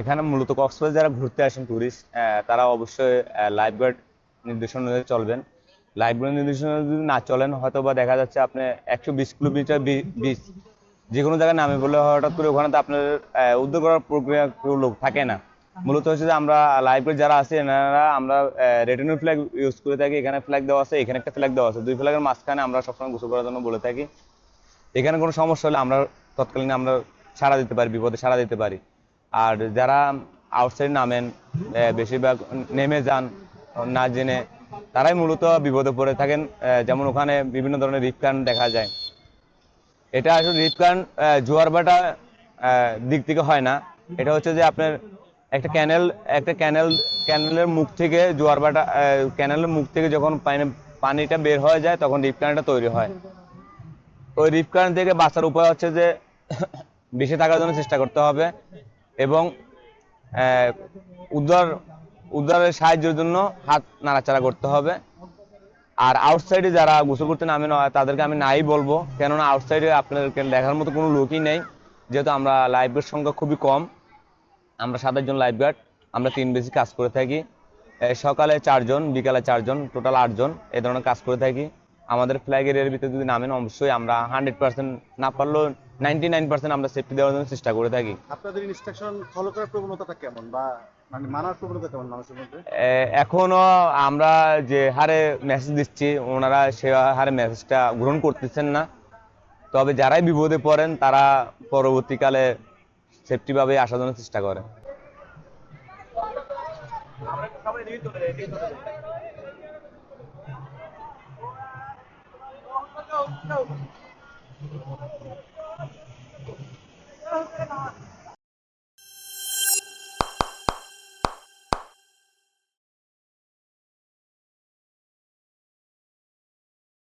এখানে মূলত কক্সবাজার যারা ঘুরতে আসেন ট্যুরিস্ট তারা অবশ্যই লাইফ গার্ড নির্দেশনা অনুযায়ী চলবেন। লাইফ গার্ড নির্দেশনা যদি না চলেন হয়তো বা দেখা যাচ্ছে আপনি একশো বিশ কিলোমিটার বিচ যে কোনো জায়গায় নামে বলে হঠাৎ করে ওখানে তো আপনার উদ্ধার করার প্রক্রিয়া কেউ লোক থাকে না। মূলত হচ্ছে যে আমরা লাইফ গার্ড যারা আছে, এনারা আমরা রেটিনো ফ্ল্যাগ ইউজ করে থাকি। এখানে ফ্ল্যাগ দেওয়া আছে, এখানে একটা ফ্ল্যাগ দেওয়া আছে। দুই ফ্ল্যাগের মাঝখানে আমরা সবসময় গোসল করার জন্য বলে থাকি। এখানে কোনো সমস্যা হলে আমরা তৎকালীন আমরা সাড়া দিতে পারি, বিপদে সাড়া দিতে পারি। আর যারা আউটসাইড নামেন বেশিরভাগ নেমে যান না জেনে তারাই মূলত বিপদে পড়ে থাকেন যেমন ওখানে বিভিন্ন ধরনের রিপকান দেখা যায়। এটা আসলে রিপকান জোয়ার আহ, দিক থেকে হয় না। এটা হচ্ছে যে আপনার একটা ক্যানেল একটা ক্যানেল ক্যানেলের মুখ থেকে জোয়ার ভাটা ক্যানেলের মুখ থেকে যখন পানি পানিটা বের হয়ে যায় তখন রিপকানটা তৈরি হয়। ওই রিপ কারেন্ট থেকে বাঁচার উপায় হচ্ছে যে বেঁচে থাকার জন্য চেষ্টা করতে হবে। এবং উদ্ধার উদ্ধারের সাহায্যের জন্য হাত নাড়াচাড়া করতে হবে। আর আউটসাইডে যারা গোসল করতে নামে না, তাদেরকে আমি নাই বলব। কেননা আউটসাইডে আপনাদেরকে দেখার মতো কোনো লোকই নেই। যেহেতু আমরা লাইফগার্ড সংখ্যা খুবই কম। আমরা সাত জন লাইফগার্ড আমরা তিন বেশি কাজ করে থাকি। সকালে চারজন, বিকালে চারজন টোটাল আটজন এ ধরনের কাজ করে থাকি। আমাদের ফ্ল্যাগ এরিয়ার ভিতরে যদি নামেন অবশ্যই আমরা হান্ড্রেড পার্সেন্ট না পারলেও নাইনটি নাইন পার্সেন্ট আমরা সেফটি দেওয়ার জন্য চেষ্টা করে থাকি। আপনাদের ইনস্ট্রাকশন ফলো করার প্রবণতাটা কেমন বা মানে মানার প্রবণতা কেমন মানুষের মধ্যে? এখনও আমরা যে হারে মেসেজ দিচ্ছি ওনারা সে হারে মেসেজটা গ্রহণ করতেছেন না। তবে যারাই বিপদে পড়েন তারা পরবর্তীকালে সেফটিভাবে আসার জন্য চেষ্টা করে Não.